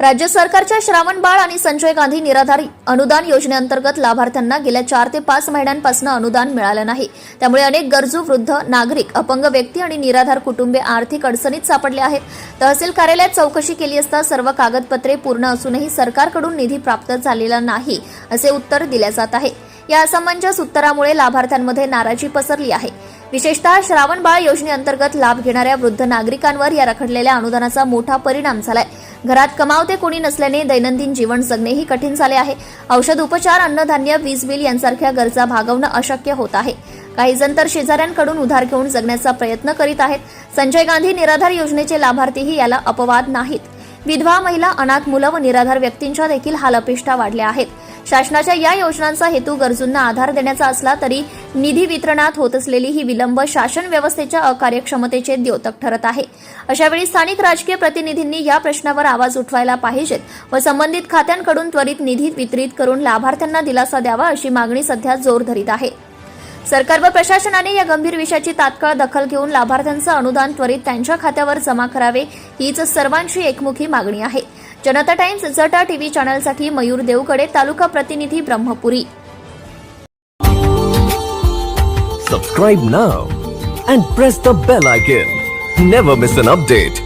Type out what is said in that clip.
राज्य सरकारच्या श्रावण बाळ आणि संजय गांधी निराधार अनुदान योजनेअंतर्गत लाभार्थ्यांना गेल्या चार ते पाच महिन्यांपासून अनुदान मिळालं नाही. त्यामुळे अनेक गरजू वृद्ध नागरिक अपंग व्यक्ती आणि निराधार कुटुंबे आर्थिक अडचणीत सापडले आहेत. तहसील कार्यालयात चौकशी केली असता सर्व कागदपत्रे पूर्ण असूनही सरकारकडून निधी प्राप्त झालेला नाही असे उत्तर दिले जात आहे. या असमंजस उत्तरामुळे लाभार्थ्यांमध्ये नाराजी पसरली आहे. विशेषतः श्रावण बाळ योजनेअंतर्गत लाभ घेणाऱ्या वृद्ध नागरिकांवर या रखडलेल्या अनुदानाचा मोठा परिणाम झालाय. घरात कमावते कोणी नसल्याने दैनंदिन जीवन जगणेही कठीण झाले आहे. औषध उपचार अन्नधान्य वीज बिल यांसारख्या गरजा भागवणं अशक्य होत आहे. काही जण तर शेजाऱ्यांकडून उधार घेऊन जगण्याचा प्रयत्न करीत आहेत. संजय गांधी निराधार योजनेचे लाभार्थीही याला अपवाद नाहीत. विधवा महिला अनाथ मुलं व निराधार व्यक्तींच्या देखील हालअपेष्टा वाढल्या आहेत. शासनाच्या या योजनांचा हेतू गरजूंना आधार देण्याचा असला तरी निधी वितरणात होत असलेली ही विलंब शासन व्यवस्थेच्या अकार्यक्षमतेचे द्योतक ठरत आहे. अशावेळी स्थानिक राजकीय प्रतिनिधींनी या प्रश्नावर आवाज उठवायला पाहिजेत व संबंधित खात्यांकडून त्वरित निधी वितरित करून लाभार्थ्यांना दिलासा द्यावा अशी मागणी सध्या जोर धरीत आहे. सरकार व प्रशासनाने या गंभीर विषयाची तात्काळ दखल घेऊन लाभार्थ्यांचं अनुदान त्वरित त्यांच्या खात्यावर जमा करावे हीच सर्वांची एकमुखी मागणी आहे. जनता टाइम्स जटा टीव्ही चॅनलसाठी मयूर देवकडे तालुका प्रतिनिधी Brahmapuri. Subscribe now and press the bell icon never miss an update